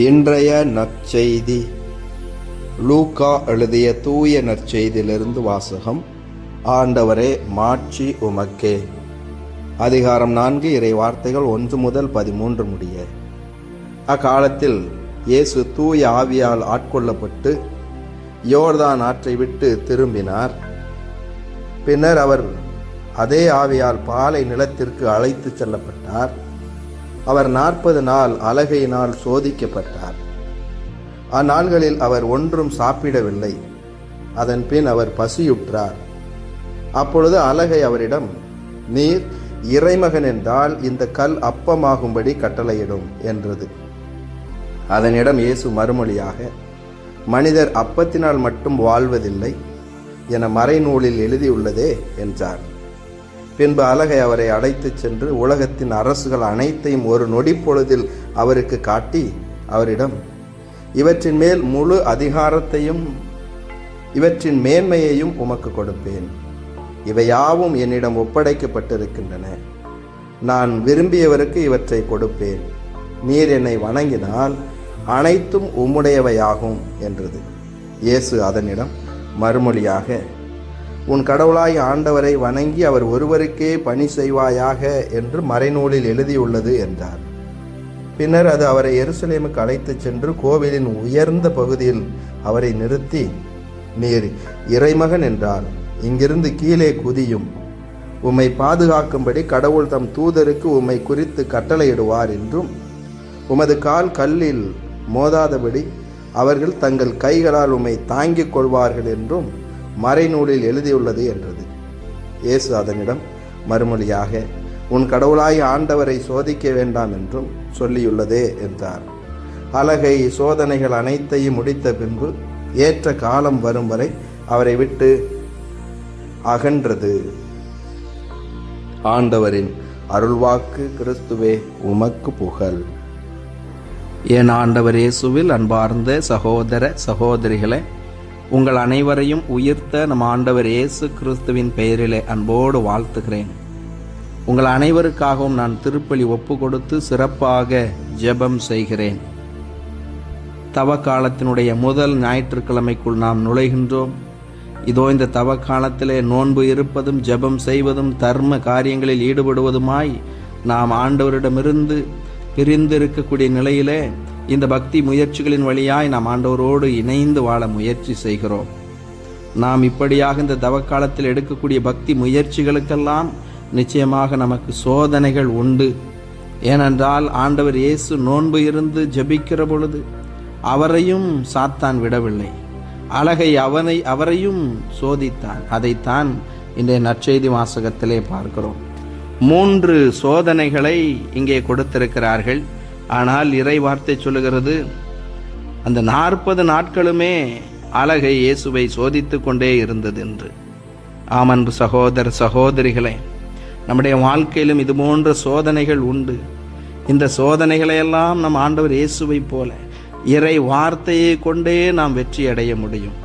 இன்றைய நற்செய்தி. லூக்கா எழுதிய தூய நற்செய்தியிலிருந்து வாசகம். ஆண்டவரே மாட்சி உமக்கே. அதிகாரம் நான்கு இறை வார்த்தைகள் ஒன்று முதல் பதிமூன்று முடிய. அக்காலத்தில் இயேசு தூய ஆவியால் ஆட்கொள்ளப்பட்டு யோர்தான் ஆற்றை விட்டு திரும்பினார். பின்னர் அவர் அதே ஆவியால் பாலை நிலத்திற்கு அழைத்துச் செல்லப்பட்டார். அவர் நாற்பது நாள் அலகையினால் சோதிக்கப்பட்டார். அந்நாள்களில் அவர் ஒன்றும் சாப்பிடவில்லை. அதன் பின் அவர் பசியுற்றார். அப்பொழுது அலகை அவரிடம் நீர் இறைமகன் என்றால் இந்த கல் அப்பமாகும்படி கட்டளையிடும் என்றது. அதனிடம் இயேசு மறுமொழியாக மனிதர் அப்பத்தினால் மட்டும் வாழ்வதில்லை என மறைநூலில் எழுதியுள்ளதே என்றார். பின்பு அழகை அவரை அழைத்துச் சென்று உலகத்தின் அரசுகள் அனைத்தையும் ஒரு நொடி பொழுதில் அவருக்கு காட்டி அவரிடம் இவற்றின் மேல் முழு அதிகாரத்தையும் இவற்றின் மேன்மையையும் உமக்கு கொடுப்பேன். இவையாவும் என்னிடம் ஒப்படைக்கப்பட்டிருக்கின்றன. நான் விரும்பியவருக்கு இவற்றை கொடுப்பேன். நீர் என்னை வணங்கினால் அனைத்தும் உம்முடையவையாகும் என்றது. இயேசு அதனிடம் மறுமொழியாக உன் கடவுளாய் ஆண்டவரை வணங்கி அவர் ஒருவருக்கே பணி செய்வாயாக என்று மறைநூலில் எழுதியுள்ளது என்றார். பின்னர் அது அவரை எருசலேமுக்கு அழைத்துச் சென்று கோவிலின் உயர்ந்த பகுதியில் அவரை நிறுத்தி நீர் இறைமகன் என்றார். இங்கிருந்து கீழே குதியும். உம்மை பாதுகாக்கும்படி கடவுள் தம் தூதருக்கு உம்மை குறித்து கட்டளையிடுவார் என்றும் உமது கால் கல்லில் மோதாதபடி அவர்கள் தங்கள் கைகளால் உம்மை தாங்கிக் கொள்வார்கள் என்றும் மறைநூலில் எழுதியுள்ளது என்றது. இயேசு அதனிடம் மறுமொழியாக உன் கடவுளாய் ஆண்டவரை சோதிக்க வேண்டாம் என்றும் சொல்லியுள்ளதே என்றார். அலகை சோதனைகள் அனைத்தையும் முடித்த பின்பு ஏற்ற காலம் வரும் வரை அவரை விட்டு அகன்றது. ஆண்டவரின் அருள்வாக்கு கிறிஸ்துவே உமக்கு புகழ். என் ஆண்டவர் இயேசுவில் அன்பார்ந்த சகோதர சகோதரிகளை உங்கள் அனைவரையும் உயிர்த்த நம் ஆண்டவர் இயேசு கிறிஸ்துவின் பெயரிலே அன்போடு வாழ்த்துகிறேன். உங்கள் அனைவருக்காகவும் நான் திருப்பலி ஒப்பு கொடுத்து சிறப்பாக ஜெபம் செய்கிறேன். தவ காலத்தினுடைய முதல் ஞாயிற்றுக்கிழமைக்குள் நாம் நுழைகின்றோம். இதோ இந்த தவ காலத்திலே நோன்பு இருப்பதும் ஜெபம் செய்வதும் தர்ம காரியங்களில் ஈடுபடுவதுமாய் நாம் ஆண்டவரிடமிருந்து பிரிந்து இருக்கக்கூடிய நிலையிலே இந்த பக்தி முயற்சிகளின் வழியாய் நாம் ஆண்டவரோடு இணைந்து வாழ முயற்சி செய்கிறோம். நாம் இப்படியாக இந்த தவக்காலத்தில் எடுக்கக்கூடிய பக்தி முயற்சிகளுக்கெல்லாம் நிச்சயமாக நமக்கு சோதனைகள் உண்டு. ஏனென்றால் ஆண்டவர் இயேசு நோன்பு இருந்து ஜெபிக்கிற பொழுது அவரையும் சாத்தான் விடவில்லை. அழகை அவனை அவரையும் சோதித்தான். அதைத்தான் இன்றைய நற்செய்தி வாசகத்திலே பார்க்கிறோம். மூன்று சோதனைகளை இங்கே கொடுத்திருக்கிறார்கள். ஆனால் இறை வார்த்தை சொல்லுகிறது அந்த நாற்பது நாட்களுமே அழகை இயேசுவை சோதித்து கொண்டே இருந்தது என்று. ஆமன்பு சகோதர சகோதரிகளே நம்முடைய வாழ்க்கையிலும் இது போன்ற சோதனைகள் உண்டு. இந்த சோதனைகளையெல்லாம் நம் ஆண்டவர் இயேசுவை போல இறை வார்த்தையை கொண்டே நாம் வெற்றி அடைய முடியும்.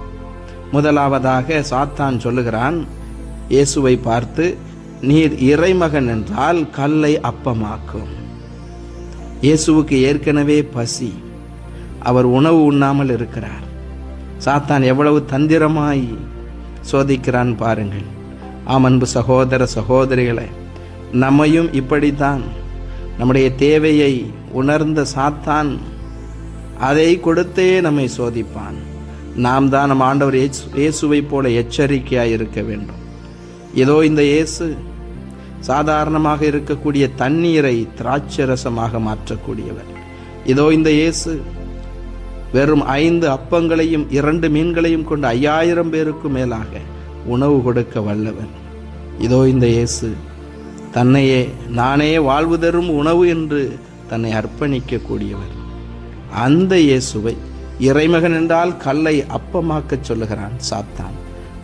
முதலாவதாக சாத்தான் சொல்லுகிறான் இயேசுவை பார்த்து நீர் இறைமகன் என்றால் கல்லை அப்பமாக்கும். இயேசுவுக்கு ஏற்கனவே பசி. அவர் உணவு உண்ணாமல் இருக்கிறார். சாத்தான் எவ்வளவு தந்திரமாய் சோதிக்கிறான் பாருங்கள். ஆம் அன்பு சகோதர சகோதரிகளை நம்மையும் இப்படித்தான் நம்முடைய தேவையை உணர்ந்த சாத்தான் அதை கொடுத்தே நம்மை சோதிப்பான். நாம் தான் நம் ஆண்டவர் இயேசு இயேசுவை போல எச்சரிக்கையாக இருக்க வேண்டும். ஏதோ இந்த இயேசு சாதாரணமாக இருக்கக்கூடிய தண்ணீரை திராட்சரசமாக மாற்றக்கூடியவர். இதோ இந்த இயேசு வெறும் ஐந்து அப்பங்களையும் இரண்டு மீன்களையும் கொண்டு ஐயாயிரம் பேருக்கும் மேலாக உணவு கொடுக்க வல்லவன். இதோ இந்த இயேசு தன்னையே நானே வாழ்வு தரும் உணவு என்று தன்னை அர்ப்பணிக்கக்கூடியவர். அந்த இயேசுவை இறைமகன் என்றால் கல்லை அப்பமாக்கச் சொல்லுகிறான் சாத்தான்.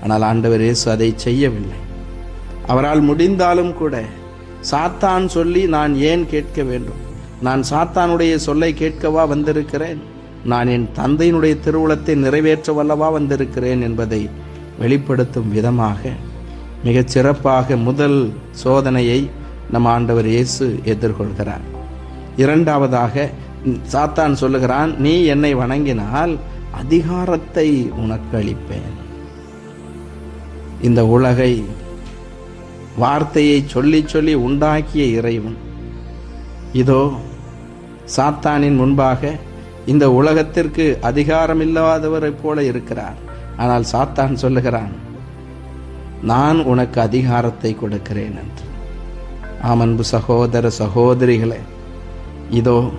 ஆனால் ஆண்டவர் இயேசு அதை செய்யவில்லை. அவரால் முடிந்தாலும் கூட சாத்தான் சொல்லி நான் ஏன் கேட்க வேண்டும்? நான் சாத்தானுடைய சொல்லை கேட்கவா வந்திருக்கிறேன்? நான் என் தந்தையினுடைய திருவுளத்தை நிறைவேற்ற வல்லவா வந்திருக்கிறேன் என்பதை வெளிப்படுத்தும் விதமாக மிகச் சிறப்பாக முதல் சோதனையை நம் ஆண்டவர் இயேசு எதிர்கொள்கிறார். இரண்டாவதாக சாத்தான் சொல்லுகிறான் நீ என்னை வணங்கினால் அதிகாரத்தை உனக்கு அளிப்பேன். இந்த உலகை வார்த்தையை சொல்லி சொல்லி உண்டாக்கிய இறைவன். இதோ சாத்தானின் முன்பாக இந்த உலகத்திற்கு அதிகாரம் இல்லாதவரைப் போல இருக்கிறார். ஆனால் சாத்தான் சொல்லுகிறான் நான் உனக்கு அதிகாரத்தை கொடுக்கிறேன் என்று. ஆம் அன்பு சகோதர சகோதரிகளே இதோ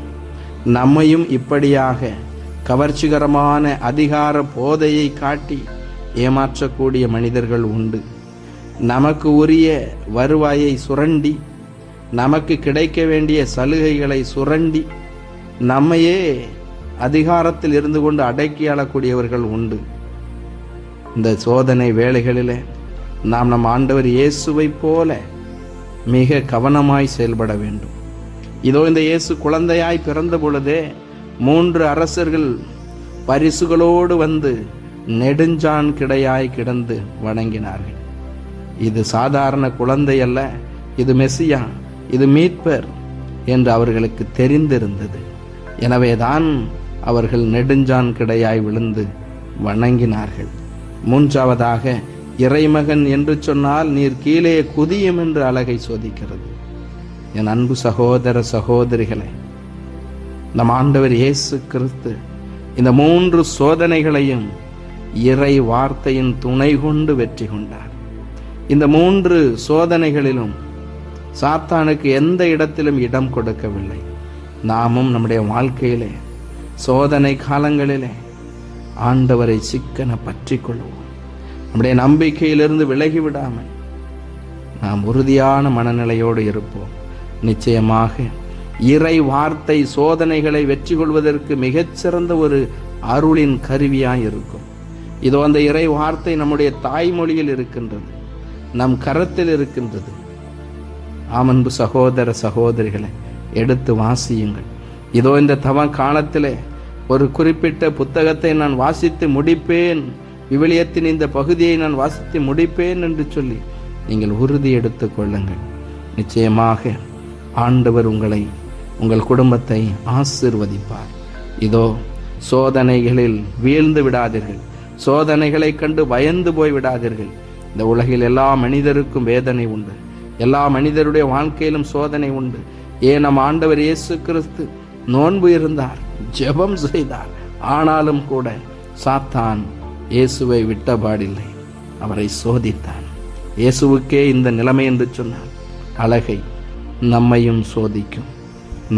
நம்மையும் இப்படியாக கவர்ச்சிகரமான அதிகார போதையை காட்டி ஏமாற்றக்கூடிய மனிதர்கள் உண்டு. நமக்கு உரிய வருவாயை சுரண்டி நமக்கு கிடைக்க வேண்டிய சலுகைகளை சுரண்டி நம்மையே அதிகாரத்தில் இருந்து கொண்டு அடக்கி ஆளக்கூடியவர்கள் உண்டு. இந்த சோதனை வேலைகளில் நாம் நம் ஆண்டவர் இயேசுவைப் போல மிக கவனமாய் செயல்பட வேண்டும். இதோ இந்த இயேசு குழந்தையாய் பிறந்த பொழுதே மூன்று அரசர்கள் பரிசுகளோடு வந்து நெடுஞ்சான் கிடையாய் கிடந்து வணங்கினார்கள். இது சாதாரண குழந்தை அல்ல இது மெசியா இது மீட்பர் என்று அவர்களுக்கு தெரிந்திருந்தது. எனவேதான் அவர்கள் நெடுஞ்சான் கிடையாய் விழுந்து வணங்கினார்கள். மூன்றாவதாக இறைமகன் என்று சொன்னால் நீர் கீழே குதியும் என்று அழகை சோதிக்கிறது. என் அன்பு சகோதர சகோதரிகளை நம் ஆண்டவர் இயேசு கிறிஸ்து இந்த மூன்று சோதனைகளையும் இறை வார்த்தையின் துணை கொண்டு வெற்றி கொண்டார். இந்த மூன்று சோதனைகளிலும் சாத்தானுக்கு எந்த இடத்திலும் இடம் கொடுக்கவில்லை. நாமும் நம்முடைய வாழ்க்கையிலே சோதனை காலங்களிலே ஆண்டவரை சிக்கன பற்றி கொள்வோம் நம்முடைய நம்பிக்கையிலிருந்து விலகி விடாமல் நாம் உறுதியான மனநிலையோடு இருப்போம். நிச்சயமாக இறை வார்த்தை சோதனைகளை வெற்றி கொள்வதற்கு மிகச்சிறந்த ஒரு அருளின் கருவியாய் இருக்கும். இதோ அந்த இறை வார்த்தை நம்முடைய தாய்மொழியில் இருக்கின்றது. நம் கரத்தில் இருக்கின்றது. ஆமன்பு சகோதர சகோதரிகளை எடுத்து வாசியுங்கள். இதோ இந்த தவ காலத்திலே ஒரு குறிப்பிட்ட புத்தகத்தை நான் வாசித்து முடிப்பேன். விவிலியத்தின் இந்த பகுதியை நான் வாசித்து முடிப்பேன் என்று சொல்லி நீங்கள் உறுதி எடுத்து கொள்ளுங்கள். நிச்சயமாக ஆண்டவர் உங்களை உங்கள் குடும்பத்தை ஆசிர்வதிப்பார். இதோ சோதனைகளில் வீழ்ந்து விடாதீர்கள். சோதனைகளை கண்டு பயந்து போய் விடாதீர்கள். இந்த உலகில் எல்லா மனிதருக்கும் வேதனை உண்டு. எல்லா மனிதருடைய வாழ்க்கையிலும் சோதனை உண்டு. ஏன் நம் ஆண்டவர் இயேசு கிறிஸ்து நோன்பு இருந்தார் ஜெபம் செய்தார் ஆனாலும் கூட சாத்தான் இயேசுவை விட்டபாடில்லை அவரை சோதித்தான். இயேசுவுக்கே இந்த நிலைமை என்று சொன்னார். அழகை நம்மையும் சோதிக்கும்.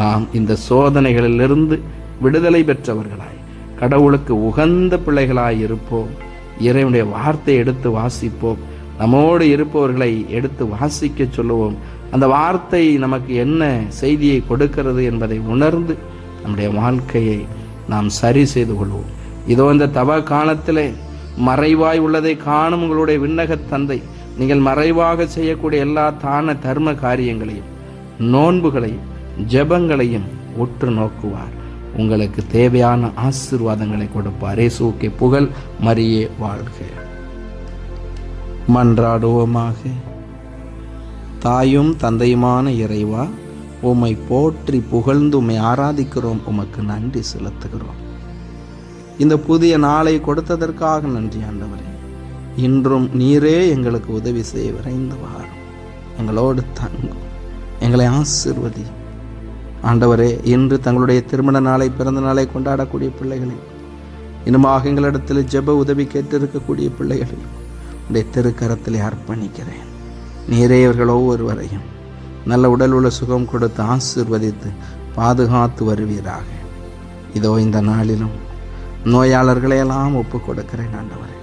நாம் இந்த சோதனைகளிலிருந்து விடுதலை பெற்றவர்களாய் கடவுளுக்கு உகந்த பிள்ளைகளாய் இருப்போம். இறைவனுடைய வார்த்தை எடுத்து வாசிப்போம். நம்மோடு இருப்பவர்களை எடுத்து வாசிக்க சொல்லுவோம். அந்த வார்த்தை நமக்கு என்ன செய்தியை கொடுக்கிறது என்பதை உணர்ந்து நம்முடைய வாழ்க்கையை நாம் சரி செய்து கொள்வோம். இதோ இந்த தவ காலத்திலே மறைவாய் உள்ளதை காணும் உங்களுடைய விண்ணக தந்தை. நீங்கள் மறைவாக செய்யக்கூடிய எல்லா தான தர்ம காரியங்களையும் நோன்புகளையும் ஜெபங்களையும் உற்று நோக்குவார். உங்களுக்கு தேவையான ஆசீர்வாதங்களை கொடுப்பார். இயேசுவுக்கே புகழ் மரியே வாழ்க. மன்றாடுவோமாக. தாயும் தந்தையுமான இறைவா உம்மை போற்றி புகழ்ந்து உம்மை ஆராதிக்கிறோம். உமக்கு நன்றி செலுத்துகிறோம். இந்த புதிய நாளை கொடுத்ததற்காக நன்றி ஆண்டவரே. இன்றும் நீரே எங்களுக்கு உதவி செய்ய விரைந்து வாரும். எங்களோடு தங்கும். எங்களை ஆசிர்வதி. ஆண்டவரே இன்று தங்களுடைய திருமண நாளை பிறந்த நாளை கொண்டாடக்கூடிய பிள்ளைகளை இன்னுமாக எங்களிடத்தில் ஜெப உதவி கேட்டிருக்கக்கூடிய பிள்ளைகளை உடைய திருக்கரத்திலே அர்ப்பணிக்கிறேன். நீரே இவர்கள் ஒவ்வொருவரையும் நல்ல உடல் உள்ள சுகம் கொடுத்து ஆசிர்வதித்து பாதுகாத்து வருவீராக. இதோ இந்த நாளிலும் நோயாளர்களை எல்லாம் ஒப்புக் கொடுக்கிறேன் ஆண்டவரே.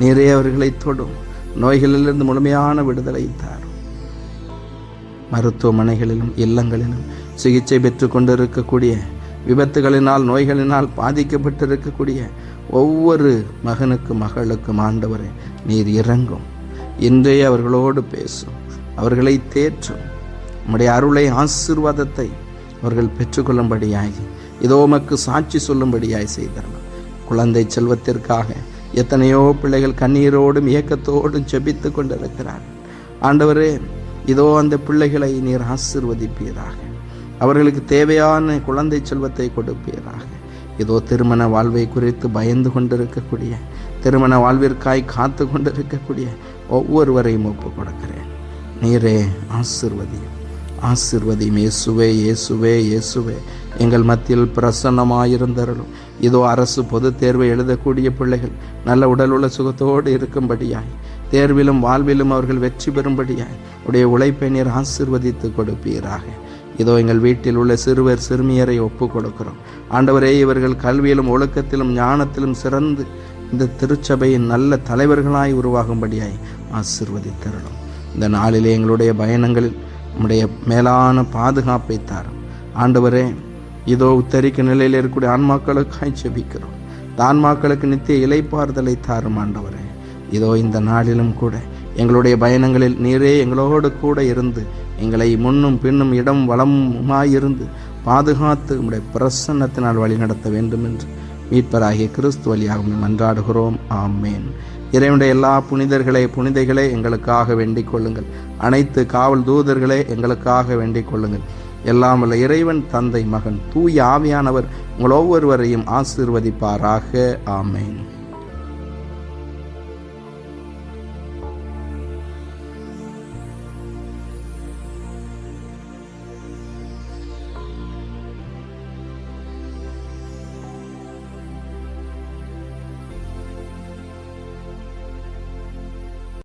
நீரே அவர்களை தொடும் நோய்களிலிருந்து முழுமையான விடுதலை தாரும். மருத்துவமனைகளிலும் இல்லங்களிலும் சிகிச்சை பெற்று கொண்டிருக்கக்கூடிய விபத்துகளினால் நோய்களினால் பாதிக்கப்பட்டிருக்கக்கூடிய ஒவ்வொரு மகனுக்கு மகளுக்கும் ஆண்டவரே நீர் இறங்கும். இன்றைய அவர்களோடு பேசும் அவர்களை தேற்றும். உம்முடைய அருளை ஆசீர்வாதத்தை அவர்கள் பெற்றுக்கொள்ளும்படியாய் இதோ உமக்கு சாட்சி சொல்லும்படியாய் செய்தரணும் குழந்தை செல்வத்திற்காக எத்தனையோ பிள்ளைகள் கண்ணீரோடும் ஏக்கத்தோடும் செபித்து கொண்டிருக்கிறார்கள் ஆண்டவரே இதோ அந்த பிள்ளைகளை நீர் ஆசிர்வதிப்பீராக. அவர்களுக்கு தேவையான குழந்தை செல்வத்தை கொடுப்பீராக. இதோ திருமண வாழ்வை குறித்து பயந்து கொண்டிருக்கக்கூடிய திருமண வாழ்விற்காய் காத்து கொண்டிருக்கக்கூடிய ஒவ்வொருவரையும் ஒப்பு கொடுக்கிறேன். நீரே ஆசிர்வதியும் ஆசிர்வதியும் இயேசுவே இயேசுவே இயேசுவே. எங்கள் மத்தியில் பிரசன்னமாயிருந்தருளும். இதோ அரசு பொதுத் தேர்வை எழுதக்கூடிய பிள்ளைகள் நல்ல உடல் உள்ள சுகத்தோடு இருக்கும்படியாய் தேர்விலும் வாழ்விலும் அவர்கள் வெற்றி பெறும்படியாய் உடைய உழைப்பை நீர் ஆசிர்வதித்து கொடுப்பீராக. இதோ எங்கள் வீட்டில் உள்ள சிறுவர் சிறுமியரை ஒப்பு கொடுக்கிறோம். ஆண்டவரே இவர்கள் கல்வியிலும் ஒழுக்கத்திலும் ஞானத்திலும் சிறந்து இந்த திருச்சபையின் நல்ல தலைவர்களாய் உருவாகும்படியாய் ஆசிர்வதித்தரணும் இந்த நாளிலே எங்களுடைய பயணங்களில் நம்முடைய மேலான பாதுகாப்பை தாரும். ஆண்டவரே இதோ உத்தரிக்க நிலையில் இருக்கக்கூடிய ஆன்மாக்களுக்காய் செபிக்கிறோம் தான்மாக்களுக்கு நித்திய இலைப்பாறுதலை தாரும் ஆண்டவரே. இதோ இந்த நாளிலும் கூட எங்களுடைய பயணங்களில் நீரே எங்களோடு கூட இருந்து எங்களை முன்னும் பின்னும் இடம் வளமுமாயிருந்து பாதுகாத்து உடைய பிரசன்னத்தினால் வழிநடத்த வேண்டும் என்று மீட்பராகிய கிறிஸ்து வழியாக மன்றாடுகிறோம். ஆமேன். இறைவனுடைய எல்லா புனிதர்களே புனிதைகளே எங்களுக்காக வேண்டிக் கொள்ளுங்கள். அனைத்து காவல் தூதர்களே எங்களுக்காக வேண்டிக் கொள்ளுங்கள். எல்லாம் உள்ள இறைவன் தந்தை மகன் தூய ஆவியானவர் உங்கள் ஒவ்வொருவரையும் ஆசீர்வதிப்பாராக. ஆமேன்.